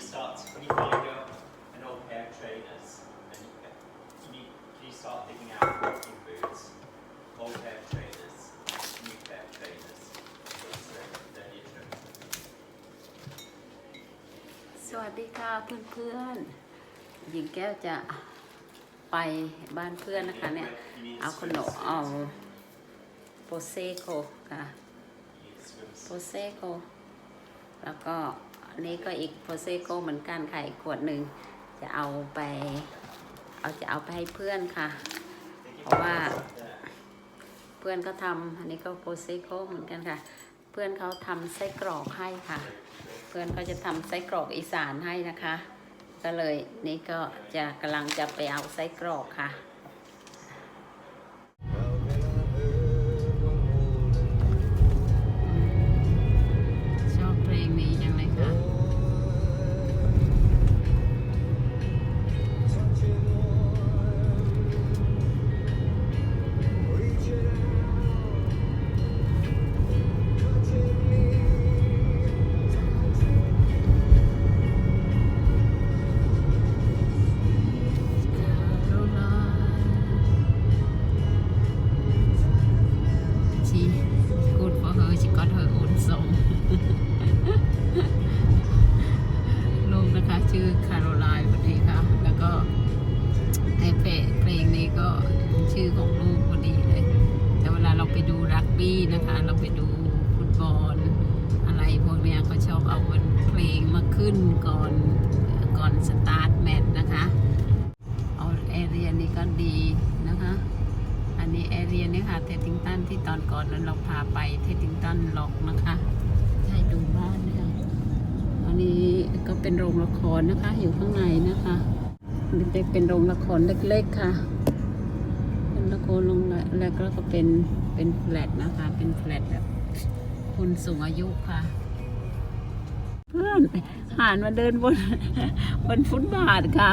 you start, when you find a, an old pair of trainers, and you, can you, can you start picking out walking boots, old pair of trainers, new pair of trainers, because they're, they're your trainers. สวัสดีค่ะเพื่อนๆ หญิงแก้วจะไปบ้านเพื่อนนะคะเนี่ย เอาขนมเอาโปเซโกค่ะ You need swim โปเซโกแล้วก็ อันนี้ก็อีกโปเซโกเหมือนกันค่ะอีกขวดหนึ่งจะเอาไปเอาจะเอาไปให้เพื่อนค่ะ เพราะว่าเพื่อนก็ทำอันนี้ก็โปเซโกเหมือนกันค่ะ เพื่อนเขาทำไส้กรอกให้ค่ะ เพื่อนก็จะทำไส้กรอกอีสานให้นะคะ ก็เลยนี่ก็จะกำลังจะไปเอาไส้กรอกค่ะ ไปดูฟุตบอลอะไรพวกเนี้ยเขาชอบเอาเพลงมาขึ้นก่อนก่อนสตาร์ทแมตช์นะคะ เอาแอเรียนี้ก็ดีนะคะ อันนี้แอเรียนี่ค่ะเทติงตันที่ตอนก่อนนั้นเราพาไปเทติงตันล็อกนะคะให้ดูบ้านนะคะอันนี้ก็เป็นโรงละครนะคะอยู่ข้างในนะคะนี่จะเป็นโรงละครเล็กๆค่ะ เป็นละครลงแล้วก็ก็เป็นเป็นแฟลตนะคะ เป็นแฟลตแบบคนสูงอายุค่ะ เพื่อนห่านมาเดินบนบนฟุตบาทค่ะ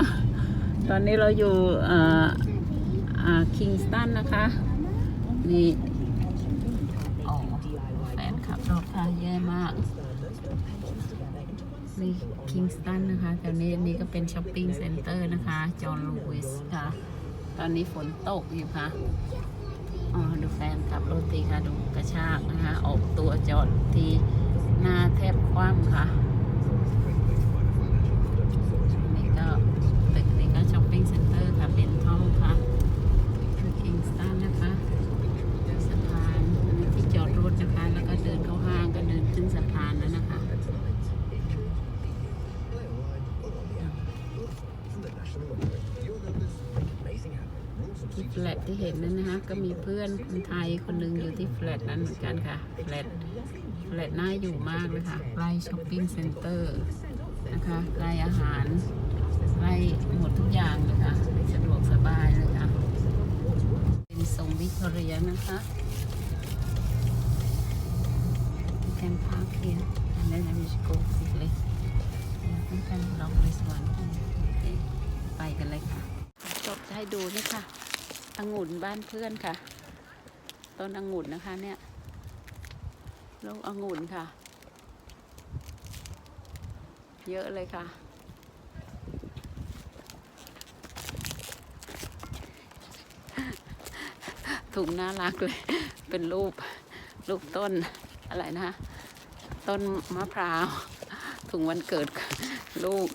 ตอนนี้เราอยู่เอ่ออ่าคิงสตันนะคะ นี่อ๋อแฟนขับรถค่ะแย่มากนี่คิงสตันนะคะแถวนี้อันนี้ก็เป็นช้อปปิ้งเซ็นเตอร์นะคะ จอห์นลูวิสค่ะ ตอนนี้ฝนตกอยู่ค่ะอ๋อดูแฟนขับรถตีค่ะ ดูกระชากนะคะ ออกตัวจอดทีหน้าแทบคว่ำค่ะ ลตที่เห็นนั้นนะคะ ก็มีเพื่อนคนไทยคนหนึ่งอยู่ที่แฟลตนั้นเหมือนกันค่ะ แฟลตแฟลตน่าอยู่มากเลยค่ะใกล้ช้อปปิ้งเซ็นเตอร์นะคะใกล้อาหารใกล้หมดทุกอย่างเลยค่ะ สะดวกสบายเลยค่ะ เป็นทรงวิกตอเรียนะคะ You can park here and then I will go quickly Yeah, you can lock this one Okay ไปกันเลยค่ะจบจะให้ดูนี่ค่ะ องุ่นบ้านเพื่อนค่ะ ต้นองุ่นนะคะเนี่ยลูกองุ่นค่ะ เยอะเลยค่ะ ถุงน่ารักเลย เป็นรูปรูปต้นอะไรนะ ต้นมะพร้าว ถุงวันเกิดลูก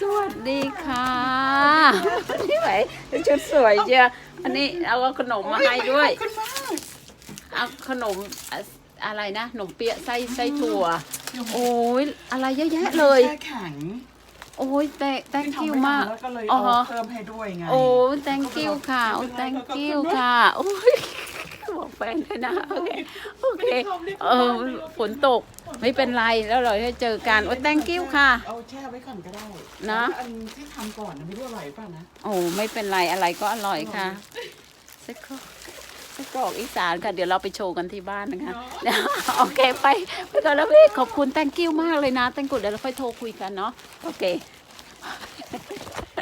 สวัสดีค่ะ นี่ไหวชุดสวยเชียวอันนี้เอาขนมมาให้ด้วยขอบคุณมากเอาขนมอะอะไรนะขนมเปี๊ยะไส้ไส้ถั่ว โอ้ยอะไรเยอะแยะเลยแช่แข็งโอ้ยแต่ thank ที่ you ทำไมากแล้วก็เลยอ๋อเอาเพิ่มให้ด้วยไง โอ้ thank you ค่ะ โอ้ thank you ค่ะ โอ้ย บอกแฟนเลยนะโอเคโอเคเออฝนตกไม่เป็นไรแล้วเราจะเจอกันโอ้ thank you ค่ะ เอาแช่ไว้ก่อนก็ได้นะแต่ว่าอันที่ทำก่อนนะไม่รู้อร่อยป่ะนะ โอ้ไม่เป็นไรอะไรก็อร่อยค่ะเซ็กโคเซ็กโคกรอกอีสานค่ะ เดี๋ยวเราไปโชว์กันที่บ้านนะคะ โอเคไปไปก่อนแล้วพี่ขอบคุณ thank you มากเลยนะ thank you เดี๋ยวเราค่อยโทรคุยกันเนาะโอเค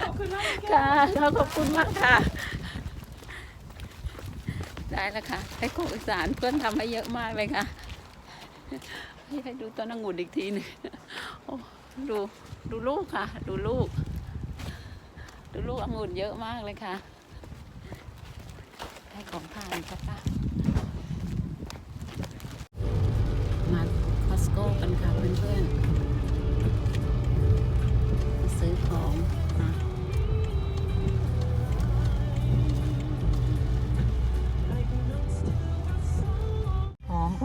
ขอบคุณมากค่ะขอบคุณมากค่ะ ได้แล้วค่ะให้กรอกอีสานเพื่อนทำให้เยอะมากเลยค่ะให้ดูต้นองุ่นอีกทีหนึงโอ้ดูดูลูกค่ะ ดูลูก ดูลูกองุ่นเยอะมากเลยค่ะ ให้ของทานค่ะป้ามาคอสโก้กันค่ะเพื่อนๆซื้อของนะ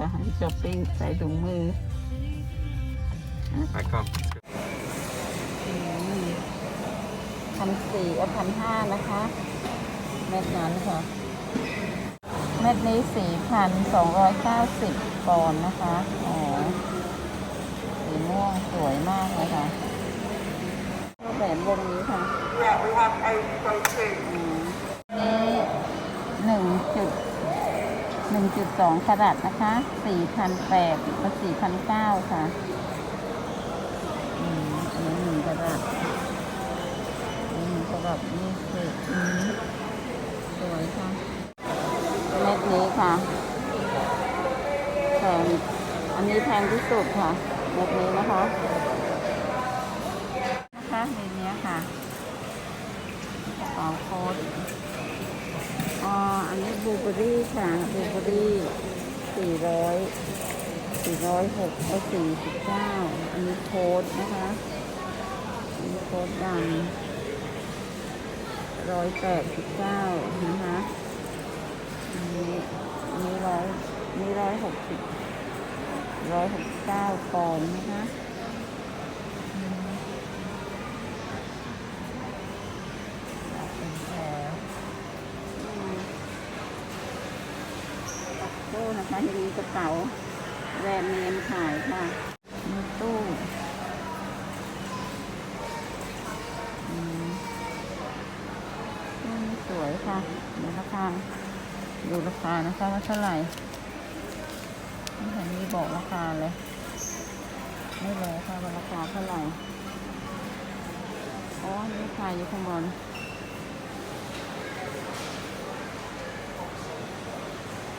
อมค่ะให้ช้อปปิ้งใส่ถุงมือ I come. พันสี่เอาพันห้านะคะ เม็ดนั้นค่ะ เม็ดนี้สี่พันสองร้อยเก้าสิบปอนด์นะคะอ๋อสีม่วงสวยมากเลยค่ะรูปแหวนวงนี้ค่ะ 1.2กระดัตนะคะ4,800กับ4,900 ค่ะอันนี้หนึ่งกระดัตหนึ่กระดัตนี่คือสวยค่ะเม็ดนี้ค่ะแพงอันนี้แพงที่สุดค่ะเม็ดนี้นะคะนะคะในนี้ค่ะกระเป๋าโค้ด ลูเบอรี่ค่ะบลูเบอรี่สี่ร้อยสี่ร้อยหกเอาสี่สิบเก้าอันนี้โค้ดนะคะอันนี้โค้ดดำร้อยแปดสิบเก้านะคะอันนี้นี้ร้อยนี้ร้อยหกสิบร้อยหกสิบเก้าปอนนะคะอืมเป็นแถวอืม โต้นะคะที่มีกระเป๋าแบรนด์เนมขายค่ะ มีตู้อืมสวยค่ะดูราคาดูราคานะคะว่าเท่าไหร่ไม่เห็นมีบอกราคาเลย ไม่รู้ค่ะว่าราคาเท่าไหร่อ๋อนี่ราคาอยู่ข้างบน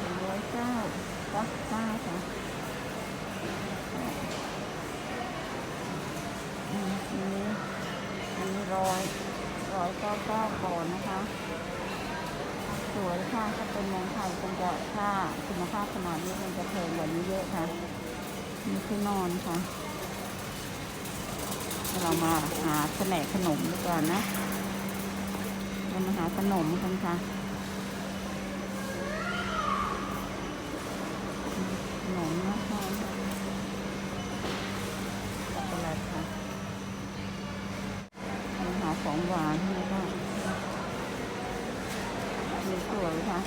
หนึ่งร้ อยเก้าก็เก้าค่ะอืมอันนี้อันนี้ร้อยร้อยเก้าเก้าก่อนนะคะ สวยค่ะถ้าเป็นเมืองไทยคงจะค่าคุณภาพขนาดนี้คงจะแพงกว่านี้เยอะค่ะมีที่นอนค่ะ เรามาหาแผนกขนมดีกว่านะเรามาหาขนมกันค่ะ ขนมนะคะช็อกโกแลตค่ะอาหาของหวานนี่ก็มีสวยค่ะ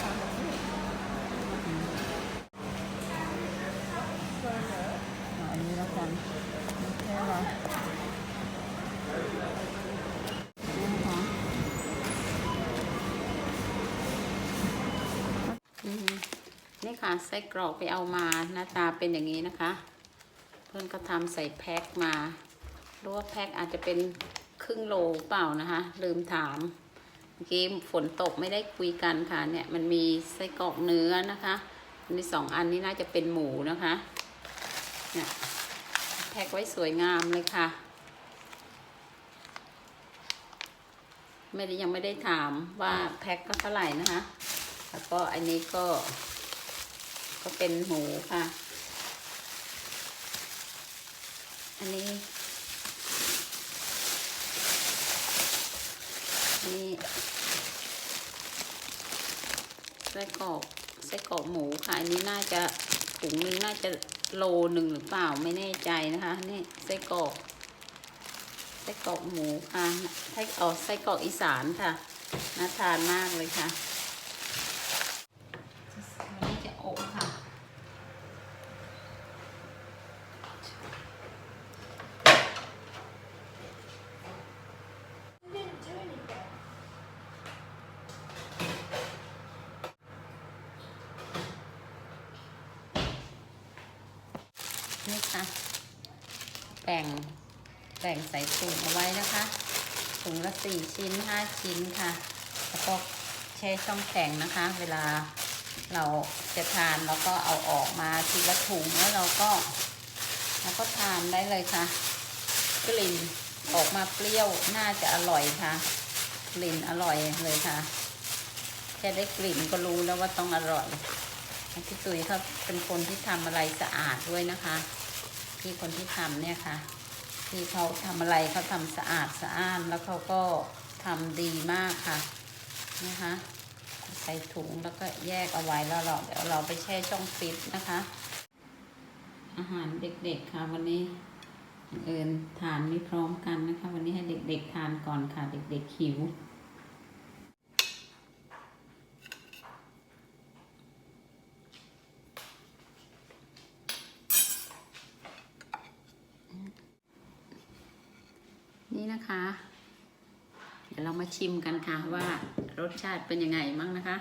อันนี้แล้วกันไม่ใช่เหรอนี่นะคะอืมนี่ ค่ะไส้กรอกไปเอามาหน้าตาเป็นอย่างนี้นะคะ เพื่อนก็ทำใส่แพ็คมารู้ว่าแพ็คอาจจะเป็นครึ่งโลเปล่านะคะ ลืมถามเมื่อกี้ฝนตกไม่ได้คุยกันค่ะเนี่ยมันมีไส้กรอกเนื้อนะคะอันนี้สองอันนี้น่าจะเป็นหมูนะคะเนี่ยแพ็คไว้สวยงามเลยค่ะ ไม่ได้ยังไม่ได้ถามว่าแพ็คก็เท่าไหร่นะคะ แล้วก็อันนี้ก็ ก็เป็นหมูค่ะ อันนี้ นี่ไส้กรอกไส้กรอกหมูค่ะ อันนี้น่าจะถุงนึงน่าจะโลหนึ่งหรือเปล่าไม่แน่ใจนะคะ นี่ไส้กรอกไส้กรอกหมูค่ะไส้ออกไส้กรอกอีสานค่ะน่าทานมากเลยค่ะวันนี้จะอบค่ะ แบ่งแบ่งใส่ถุงเอาไว้นะคะถุงละสี่ชิ้นห้าชิ้นค่ะแล้วก็แช่ช่องแข็งนะคะ เวลาเราจะทานเราก็เอาออกมาทีละถุงแล้วเราก็เราก็ทานได้เลยค่ะ กลิ่นออกมาเปรี้ยวน่าจะอร่อยค่ะ กลิ่นอร่อยเลยค่ะแค่ได้กลิ่นก็รู้แล้วว่าต้องอร่อยพี่ตุ๋ยเขาเป็นคนที่ทำอะไรสะอาดด้วยนะคะ พี่คนที่ทำเนี่ยค่ะ ที่เขาทำอะไรเขาทำสะอาดสะอ้านแล้วเขาก็ทำดีมากค่ะนะคะใส่ถุงแล้วก็แยกเอาไว้แล้วเราเดี๋ยวเราไปแช่ช่องฟิตนะคะ อาหารเด็กๆค่ะวันนี้เอิญทานไม่พร้อมกันนะคะ วันนี้ให้เด็กๆทานก่อนค่ะ เด็กๆหิว นะคะ เดี๋ยวเรามาชิมกันค่ะว่ารสชาติเป็นยังไงมั่งนะคะ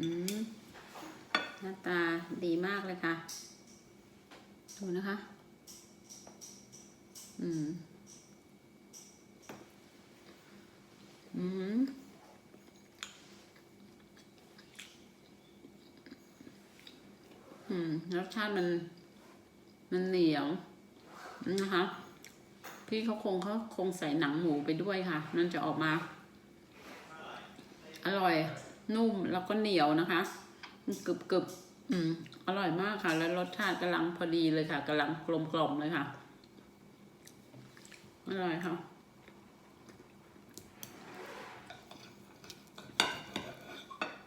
อืมหน้าตาดีมากเลยค่ะ ดูนะคะ อืม อืม อืมรสชาติมัน มันเหนียวนะคะ พี่เขาคงเขาคงใส่หนังหมูไปด้วยค่ะ มันจะออกมา อร่อยนุ่มแล้วก็เหนียวนะคะกรึบกรึบอืม อร่อยมากค่ะ แล้วรสชาติกำลังพอดีเลยค่ะกำลังกลมกล่อมเลยค่ะ อร่อยค่ะ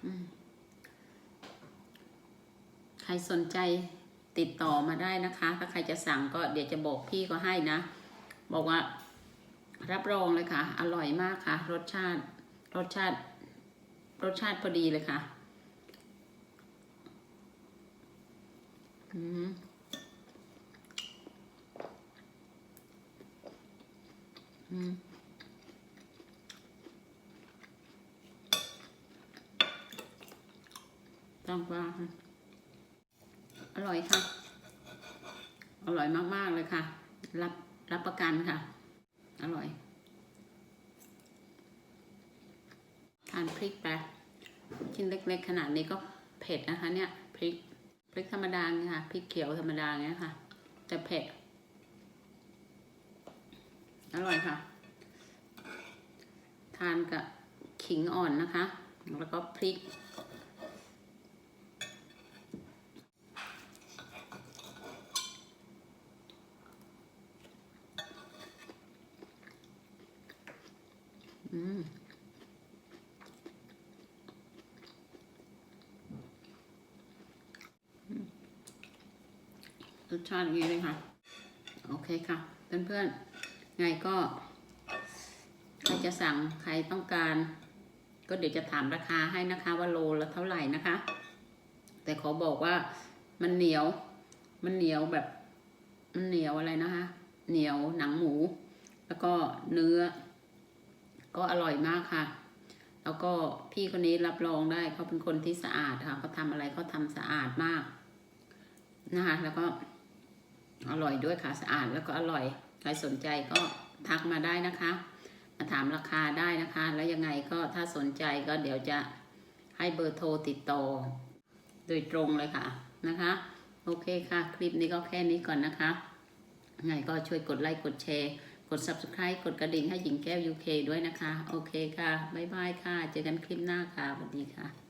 อืม ใครสนใจติดต่อมาได้นะคะ ถ้าใครจะสั่งก็เดี๋ยวจะบอกพี่ก็ให้นะ บอกว่ารับรองเลยค่ะ อร่อยมากค่ะ รสชาติ รสชาติ รสชาติพอดีเลยค่ะ อืมอืมต้องว่า อร่อยค่ะ อร่อยมากๆเลยค่ะ รับรับประกันค่ะ อร่อย ทานพริกไปชิ้นเล็กๆ ขนาดนี้ก็เผ็ดนะคะเนี่ยพริกพริกธรรมดาเนี่ยค่ะพริกเขียวธรรมดาเนี้ยค่ะ แต่เผ็ด อร่อยค่ะ ทานกับขิงอ่อนนะคะ แล้วก็พริก ชาติอย่างนี้เลยค่ะ โอเคค่ะ เพื่อนๆ ไงก็ ใครจะสั่งใครต้องการ ก็เดี๋ยวจะถามราคาให้นะคะ ว่าโลละเท่าไหร่นะคะ แต่ขอบอกว่ามันเหนียว มันเหนียวแบบ มันเหนียวอะไรนะคะ เหนียวหนังหมู แล้วก็เนื้อ ก็อร่อยมากค่ะแล้วก็พี่คนนี้รับรองได้เขาเป็นคนที่สะอาดค่ะเขาทำอะไรเขาทำสะอาดมากนะคะแล้วก็ อร่อยด้วยค่ะสะอาดแล้วก็อร่อย ใครสนใจก็ทักมาได้นะคะ มาถามราคาได้นะคะ แล้วยังไงก็ถ้าสนใจก็เดี๋ยวจะให้เบอร์โทรติดต่อ โดยตรงเลยค่ะนะคะ โอเคค่ะ คลิปนี้ก็แค่นี้ก่อนนะคะยังไงก็ช่วยกดไลค์กดแชร์กด subscribe กดกระดิ่งให้หญิงแก้ว UK ด้วยนะคะ โอเคค่ะ บ๊ายบายค่ะ เจอกันคลิปหน้าค่ะสวัสดีค่ะ